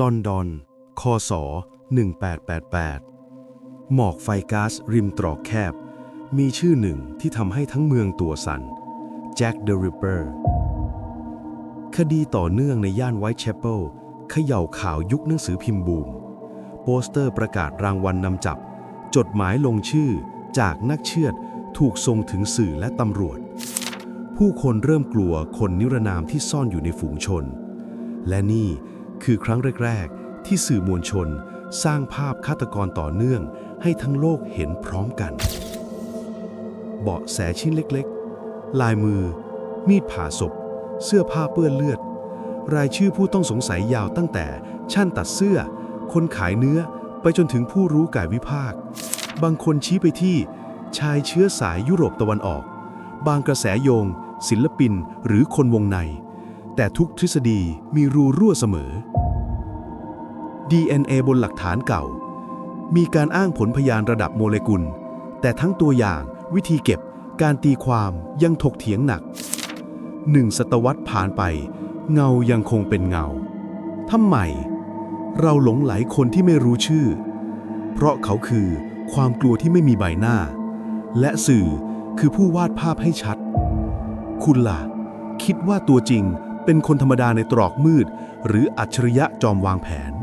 ลอนดอน คศ 1888 หมอกไฟก๊าซริมตรอกแคบ มีชื่อหนึ่งที่ทำให้ทั้งเมืองตัวสัน่นแจ็คเดอะริปเปอร์คดีต่อเนื่องในย่านไวท์แชเปิลเขย่าข่าวยุคหนังสือพิมพ์บูม โปสเตอร์ประกาศรางวัลนนำจับ จดหมายลงชื่อจากนักเชือดถูกส่งถึงสื่อและตำรวจ ผู้คนเริ่มกลัวคนนิรนามที่ซ่อนอยู่ในฝูงชน และนี่ คือครั้งแรก ๆ ที่สื่อมวลชน สร้างภาพฆาตกรต่อเนื่อง ให้ทั้งโลกเห็นพร้อมกัน เบาะแสชิ้นเล็กๆ ลายมือ มีดผ่าศพ เสื้อผ้าเปื้อนเลือด รายชื่อผู้ต้องสงสัยยาวตั้งแต่ช่างตัดเสื้อ คนขายเนื้อไปจนถึงผู้รู้กายวิภาค บางคนชี้ไปที่ ชายเชื้อสายยุโรปตะวันออก บางกระแสโยง ศิลปินหรือคนวงใน แต่ทุกทฤษฎีมีรูรั่วเสมอ DNA บนหลักฐานเก่า มีการอ้างผลพยานระดับโมเลกุล แต่ทั้งตัวอย่างวิธีเก็บการตีความยังถกเถียงหนักหนึ่งศตวรรษผ่านไป เงายังคงเป็นเงาทำไม เราหลงไหลคนที่ไม่รู้ชื่อ เพราะเขาคือความกลัวที่ไม่มีใบหน้า และสื่อคือผู้วาดภาพให้ชัด คุณล่ะ คิดว่าตัวจริง เป็นคนธรรมดาในตรอกมืด หรืออัจฉริยะจอมวางแผน